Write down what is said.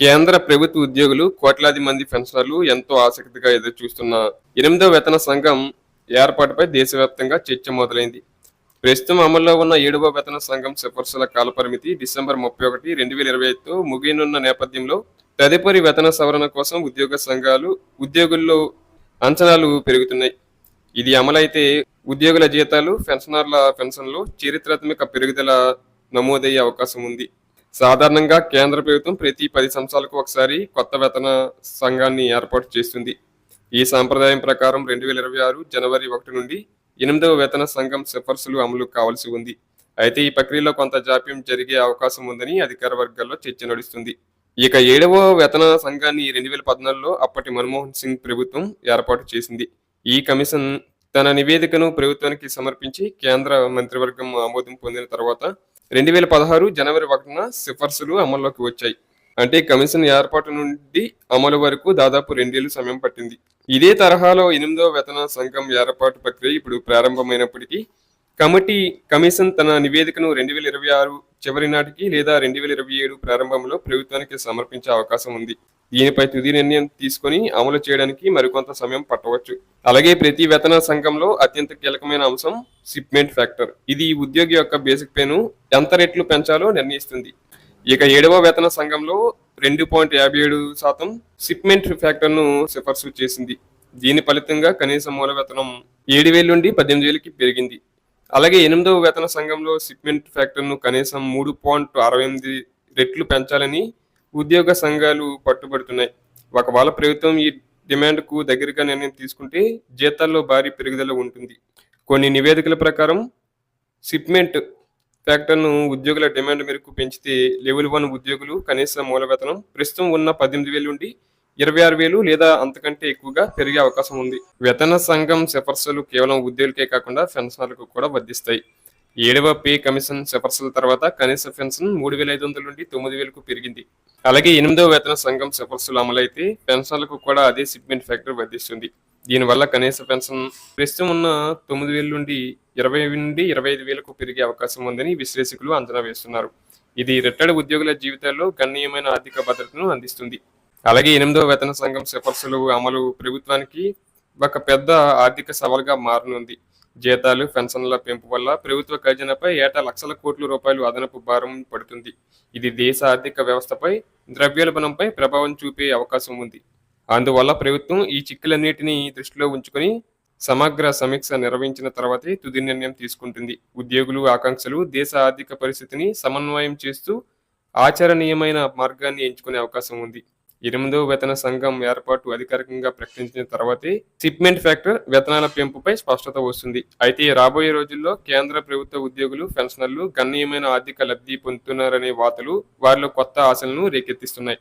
కేంద్ర ప్రభుత్వ ఉద్యోగులు కోట్లాది మంది పెన్షనర్లు ఎంతో ఆసక్తిగా ఎదురు చూస్తున్న ఎనిమిదో వేతన సంఘం ఏర్పాటుపై దేశవ్యాప్తంగా చర్చ మొదలైంది. ప్రస్తుతం అమల్లో ఉన్న ఏడవ వేతన సంఘం సిఫార్సుల కాలపరిమితి డిసెంబర్ ముప్పై ఒకటి రెండు వేల ఇరవై ఐదుతో ముగియనున్న నేపథ్యంలో తదుపరి వేతన సవరణ కోసం ఉద్యోగ సంఘాలు ఉద్యోగుల్లో అంచనాలు పెరుగుతున్నాయి. ఇది అమలైతే ఉద్యోగుల జీతాలు పెన్షనర్ల పెన్షన్లు చరిత్రాత్మక పెరుగుదల నమోదయ్యే అవకాశం ఉంది. సాధారణంగా కేంద్ర ప్రభుత్వం ప్రతి పది సంవత్సరాలకు ఒకసారి కొత్త వేతన సంఘాన్ని ఏర్పాటు చేస్తుంది. ఈ సాంప్రదాయం ప్రకారం రెండు వేల ఇరవై ఆరు జనవరి ఒకటి నుండి ఎనిమిదవ వేతన సంఘం సిఫార్సులు అమలు కావాల్సి ఉంది. అయితే ఈ ప్రక్రియలో కొంత జాప్యం జరిగే అవకాశం ఉందని అధికార వర్గాల్లో చర్చ నడుస్తుంది. ఇక ఏడవ వేతన సంఘాన్ని రెండు వేల పద్నాలుగులో అప్పటి మన్మోహన్ సింగ్ ప్రభుత్వం ఏర్పాటు చేసింది. ఈ కమిషన్ తన నివేదికను ప్రభుత్వానికి సమర్పించి కేంద్ర మంత్రివర్గం ఆమోదం పొందిన తర్వాత రెండు వేల పదహారు జనవరి ఒకటిన సిఫార్సులు అమల్లోకి వచ్చాయి. అంటే కమిషన్ ఏర్పాటు నుండి అమలు వరకు దాదాపు రెండేళ్ళు సమయం పట్టింది. ఇదే తరహాలో ఎనిమిదో వేతన సంఘం ఏర్పాటు ప్రక్రియ ఇప్పుడు ప్రారంభమైనప్పటికీ కమిటీ కమిషన్ తన నివేదికను రెండు వేల ఇరవై ఆరు చివరి నాటికి లేదా రెండు వేల ఇరవై ఏడు ప్రారంభంలో ప్రభుత్వానికి సమర్పించే అవకాశం ఉంది. దీనిపై తుది నిర్ణయం తీసుకొని అమలు చేయడానికి మరికొంత సమయం పట్టవచ్చు. అలాగే ప్రతి వేతన సంఘంలో అత్యంత కీలకమైన అంశం షిప్మెంట్ ఫ్యాక్టర్. ఇది ఉద్యోగి యొక్క బేసిక్ పేను ఎంత రెట్లు పెంచాలో నిర్ణయిస్తుంది. ఇక ఏడవ వేతన సంఘంలో రెండు పాయింట్ యాభై ఏడు శాతం షిప్మెంట్ ఫ్యాక్టర్ను సిఫార్సు చేసింది. దీని ఫలితంగా కనీస మూల వేతనం ఏడు వేల నుండి పద్దెనిమిది వేలకి పెరిగింది. అలాగే ఎనిమిదవ వేతన సంఘంలో షిప్మెంట్ ఫ్యాక్టర్ను కనీసం మూడు పాయింట్ అరవై ఎనిమిది రెట్లు పెంచాలని ఉద్యోగ సంఘాలు పట్టుబడుతున్నాయి. ఒకవేళ ప్రభుత్వం ఈ డిమాండ్కు దగ్గరగా నిర్ణయం తీసుకుంటే జీతాల్లో భారీ పెరుగుదల ఉంటుంది. కొన్ని నివేదికల ప్రకారం షిప్మెంట్ ఫ్యాక్టర్ను ఉద్యోగుల డిమాండ్ మేరకు పెంచితే లెవెల్ వన్ ఉద్యోగులు కనీస మూల వేతనం ప్రస్తుతం ఉన్న పద్దెనిమిది వేలు నుండి ఇరవై ఆరు వేలు లేదా అంతకంటే ఎక్కువగా పెరిగే అవకాశం ఉంది. వేతన సంఘం సిఫార్సులు కేవలం ఉద్యోగులకే కాకుండా పెన్షనర్లకు కూడా వర్ధిస్తాయి ఏడవ పే కమిషన్ సిఫార్సుల తర్వాత కనీస పెన్షన్ మూడు వేల ఐదు వందల నుండి తొమ్మిది వేలకు పెరిగింది. అలాగే ఎనిమిదవ వేతన సంఘం సిఫార్సులు అమలైతే పెన్షన్లకు కూడా అదే సిగ్మెంట్ ఫ్యాక్టర్ వర్ధిస్తుంది దీనివల్ల కనీస పెన్షన్ ప్రస్తుతం ఉన్న తొమ్మిది వేల నుండి ఇరవై నుండి ఇరవై ఐదు వేలకు పెరిగే అవకాశం ఉందని విశ్లేషకులు అంచనా వేస్తున్నారు. ఇది రిటైర్డ్ ఉద్యోగుల జీవితాల్లో గణనీయమైన ఆర్థిక భద్రతను అందిస్తుంది. అలాగే ఎనిమిదవ వేతన సంఘం సిఫార్సులు అమలు ప్రభుత్వానికి ఒక పెద్ద ఆర్థిక సవాల్గా మారనుంది. జీతాలు పెన్షన్ల పెంపు వల్ల ప్రభుత్వ ఖజానాపై ఏటా లక్షల కోట్ల రూపాయలు అదనపు భారం పడుతుంది. ఇది దేశ ఆర్థిక వ్యవస్థపై ద్రవ్యోల్బణంపై ప్రభావం చూపే అవకాశం ఉంది. అందువల్ల ప్రభుత్వం ఈ చిక్కులన్నిటినీ దృష్టిలో ఉంచుకొని సమగ్ర సమీక్ష నిర్వహించిన తర్వాతే తుది నిర్ణయం తీసుకుంటుంది. ఉద్యోగులు ఆకాంక్షలు దేశ ఆర్థిక పరిస్థితిని సమన్వయం చేస్తూ ఆచరణీయమైన మార్గాన్ని ఎంచుకునే అవకాశం ఉంది. ఎనిమిదవ వేతన సంఘం ఏర్పాటు అధికారికంగా ప్రకటించిన తర్వాతే షిప్మెంట్ ఫ్యాక్టర్ వేతనాల పెంపుపై స్పష్టత వస్తుంది. అయితే రాబోయే రోజుల్లో కేంద్ర ప్రభుత్వ ఉద్యోగులు పెన్షనర్లు గణనీయమైన ఆర్థిక లబ్ధి పొందుతున్నారనే వార్తలు వారిలో కొత్త ఆశలను రేకెత్తిస్తున్నాయి.